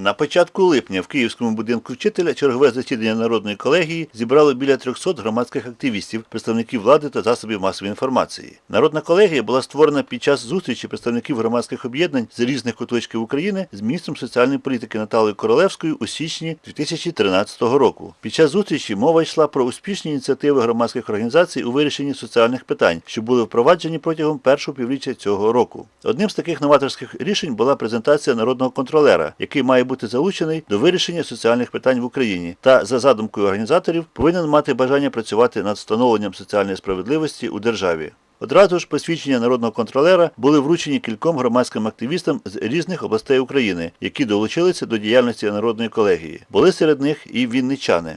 На початку липня в Київському будинку вчителя чергове засідання народної колегії зібрало біля 300 громадських активістів, представників влади та засобів масової інформації. Народна колегія була створена під час зустрічі представників громадських об'єднань з різних куточків України з міністром соціальної політики Наталією Королевською у січні 2013 року. Під час зустрічі мова йшла про успішні ініціативи громадських організацій у вирішенні соціальних питань, що були впроваджені протягом першого півріччя цього року. Одним з таких новаторських рішень була презентація народного контролера, який має бути залучений до вирішення соціальних питань в Україні, та за задумкою організаторів повинен мати бажання працювати над встановленням соціальної справедливості у державі. Одразу ж посвідчення народного контролера були вручені кільком громадським активістам з різних областей України, які долучилися до діяльності народної колегії. Були серед них і вінничани.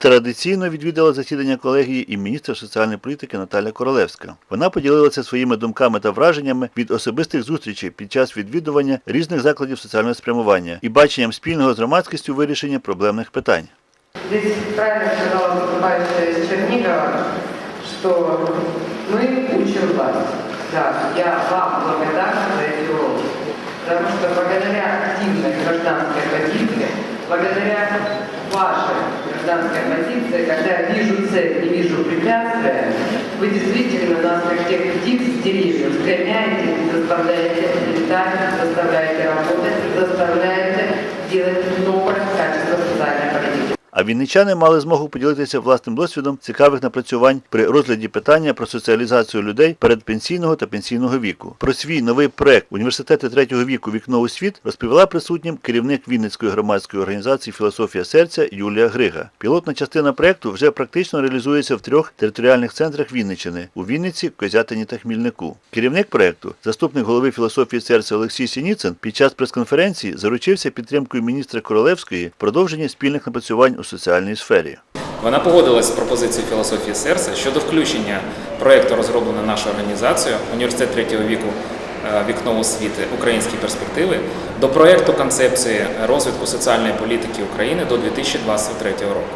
Традиційно відвідала засідання колегії і міністр соціальної політики Наталя Королевська. Вона поділилася своїми думками та враженнями від особистих зустрічей під час відвідування різних закладів соціального спрямування і баченням спільного з громадськістю вирішення проблемних питань. Здесь правильно сказала выступающая из Чернигова, что мы учим вас. Да, я вам благодарна за эти уроки. Потому что благодаря активной гражданской позиции, благодаря вашей гражданской позиции, когда я вижу цель и вижу препятствия, вы действительно нас, как тех птиц с деревьев, сгоняете заставляете летать, заставляете работать, заставляете делать новое. А вінничани мали змогу поділитися власним досвідом цікавих напрацювань при розгляді питання про соціалізацію людей передпенсійного та пенсійного віку. Про свій новий проект університети третього віку Вікно у світ розповіла присутнім керівник Вінницької громадської організації Філософія серця Юлія Грига. Пілотна частина проекту вже практично реалізується в трьох територіальних центрах Вінниччини у Вінниці, Козятині та Хмільнику. Керівник проекту, заступник голови філософії серця Олексій Сініцин, під час прес-конференції заручився підтримкою міністра Королевської в продовженні спільних напрацювань у соціальній сфері. Вона погодилась з пропозицією філософії серця щодо включення проєкту, розробленого нашою організацією Університет третього віку е, вікно освіти Українські перспективи до проєкту концепції розвитку соціальної політики України до 2023 року.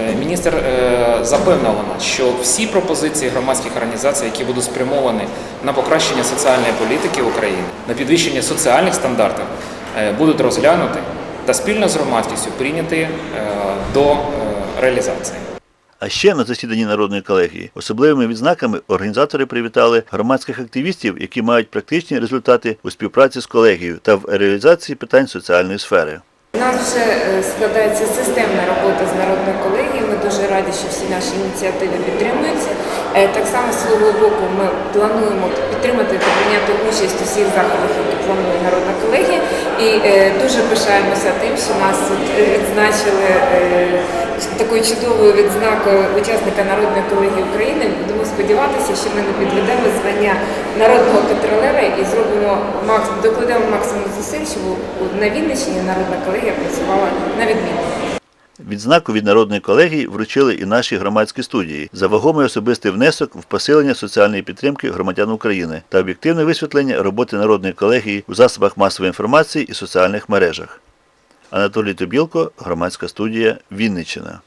Е, Міністр е, запевнила нас, що всі пропозиції громадських організацій, які будуть спрямовані на покращення соціальної політики України, на підвищення соціальних стандартів, будуть розглянуті та спільно з громадськістю прийняті е, до е, реалізації. А ще на засіданні народної колегії особливими відзнаками організатори привітали громадських активістів, які мають практичні результати у співпраці з колегією та в реалізації питань соціальної сфери. У нас вже е, складається системна робота з народною колегією. Ми дуже раді, що всі наші ініціативи підтримуються. Е, Так само з свого боку ми плануємо підтримати та прийняти участь у всіх заходах, які планує народна колегія. І е, дуже пишаємося тим, що нас відзначили е, такою чудовою відзнакою учасника народної колегії України. Будемо сподіватися, що ми не підведемо звання народного контролера і зробимо докладемо максимум зусиль, щоб на Вінниччині народна колегія працювала на відмінно. Відзнаку від народної колегії вручили і наші громадські студії за вагомий особистий внесок в посилення соціальної підтримки громадян України та об'єктивне висвітлення роботи народної колегії у засобах масової інформації і соціальних мережах. Анатолій Тобілко, громадська студія Вінниччина.